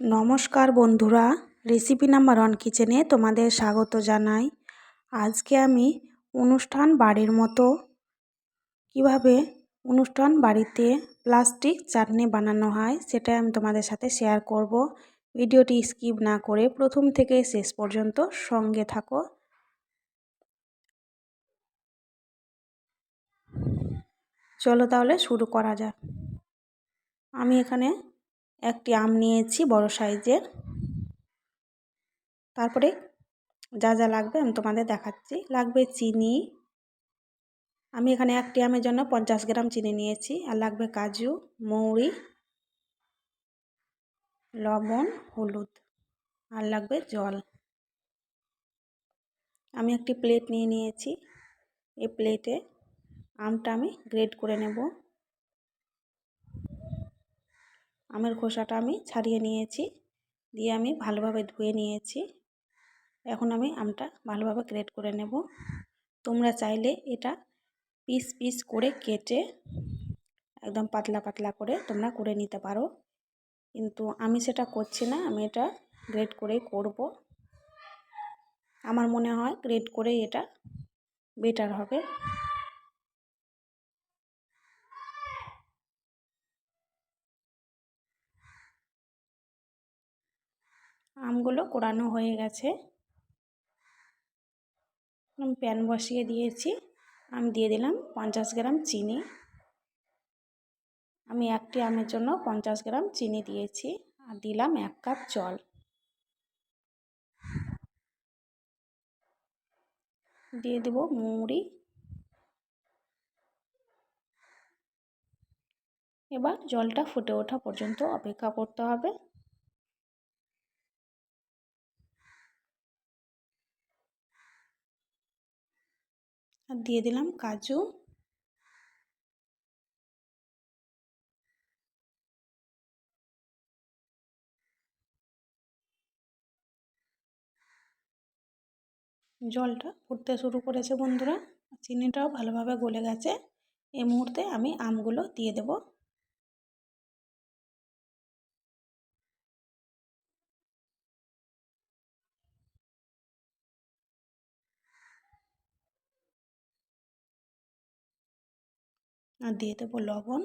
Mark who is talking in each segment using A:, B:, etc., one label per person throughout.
A: নমস্কার বন্ধুরা, recipe number one কিচেনে তোমাদের স্বাগত জানাই। আজকে আমি অনুষ্ঠান বাড়ির মতো কীভাবে অনুষ্ঠান বাড়িতে প্লাস্টিক চাটনি বানানো হয় সেটাই আমি তোমাদের সাথে শেয়ার করব। ভিডিওটি স্কিপ না করে প্রথম থেকে শেষ পর্যন্ত সঙ্গে থাকো। চলো তাহলে শুরু করা যাক। আমি এখানে একটি আম নিয়েছি, বড় সাইজের। তারপরে যা যা লাগবে আমি তোমাদের দেখাচ্ছি। লাগবে চিনি। আমি এখানে একটি আমের জন্য পঞ্চাশ গ্রাম চিনি নিয়েছি। আর লাগবে কাজু, মৌরি, লবণ, হলুদ। আর লাগবে জল। আমি একটি প্লেট নিয়ে নিয়েছি। এই প্লেটে আমটা আমি গ্রেড করে নেব। আমের খোসাটা আমি ছাড়িয়ে নিয়েছি, দিয়ে আমি ভালোভাবে ধুয়ে নিয়েছি। এখন আমি আমটা ভালোভাবে গ্রেট করে নেব। তোমরা চাইলে এটা পিস পিস করে কেটে একদম পাতলা পাতলা করে তোমরা করে নিতে পারো। কিন্তু আমি সেটা করছি না, আমি এটা গ্রেট করেই করব। আমার মনে হয় গ্রেট করেই এটা বেটার হবে। আমগুলো কোড়ানো হয়ে গেছে। প্যান বসিয়ে দিয়েছি। আমি দিয়ে দিলাম পঞ্চাশ গ্রাম চিনি। আমি একটি আমের জন্য পঞ্চাশ গ্রাম চিনি দিয়েছি আর দিলাম এক কাপ জল। দিয়ে দেব মুড়ি। এবার জলটা ফুটে ওঠা পর্যন্ত অপেক্ষা করতে হবে। আর দিয়ে দিলাম কাজু। জলটা ফুটতে শুরু করেছে বন্ধুরা, চিনিটাও ভালোভাবে গলে গেছে। এই মুহূর্তে আমি আমগুলো দিয়ে দেব। আর দিয়ে দেবো লবণ।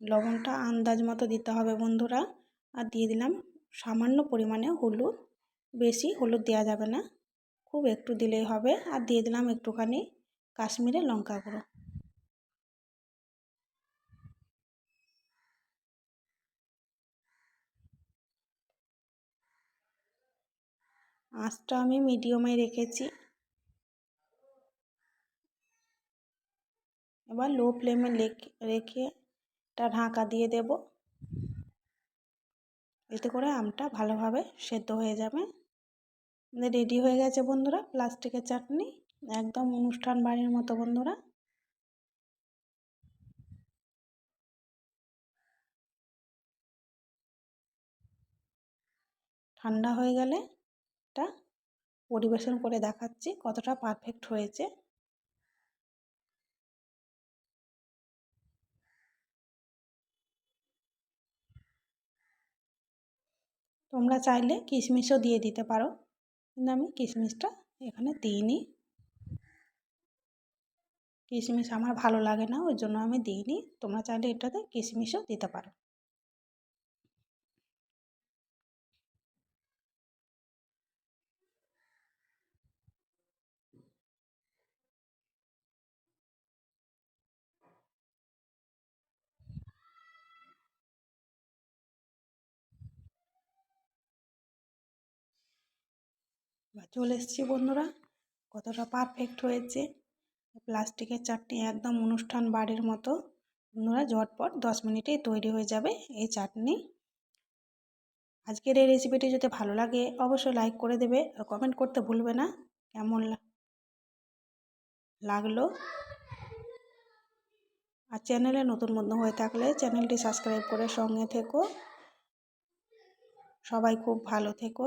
A: লবণটা আন্দাজ মতো দিতে হবে বন্ধুরা। আর দিয়ে দিলাম সামান্য পরিমাণে হলুদ। বেশি হলুদ দেওয়া যাবে না। খুব একটু দিলেই হবে। আর দিয়ে দিলাম একটুখানি কাশ্মীরে লঙ্কা গুঁড়ো। আঁচটা আমি মিডিয়ামে রেখেছি। এবার লো ফ্লেমে রেখে একটা ঢাকা দিয়ে দেব। এতে করে আমটা ভালোভাবে সেদ্ধ হয়ে যাবে। রেডি হয়ে গেছে বন্ধুরা, প্লাস্টিকের চাটনি। একদম অনুষ্ঠান বাড়ির মতো বন্ধুরা। ঠান্ডা হয়ে গেলে এটা পরিবেশন করে দেখাচ্ছি কতটা পারফেক্ট হয়েছে। তোমরা চাইলে কিশমিশও দিয়ে দিতে পারো। কিন্তু আমি কিশমিশটা এখানে দিইনি। কিশমিশ আমার ভালো লাগে না, ওই জন্য আমি দিইনি। তোমরা চাইলে এটাতে কিশমিশও দিতে পারো। চলে এসেছি বন্ধুরা। কতটা পারফেক্ট হয়েছে। প্লাস্টিকের চাটনি একদম অনুষ্ঠান বাড়ির মতো। বন্ধুরা, ঝটপট দশ মিনিটেই তৈরি হয়ে যাবে এই চাটনি। আজকের এই রেসিপিটি যদি ভালো লাগে, অবশ্যই লাইক করে দেবে আর কমেন্ট করতে ভুলবে না। কেমন লাগল? আর চ্যানেলে নতুন বন্ধু হয়ে থাকলে চ্যানেলটি সাবস্ক্রাইব করে সঙ্গে থেকো। সবাই খুব ভালো থেকো।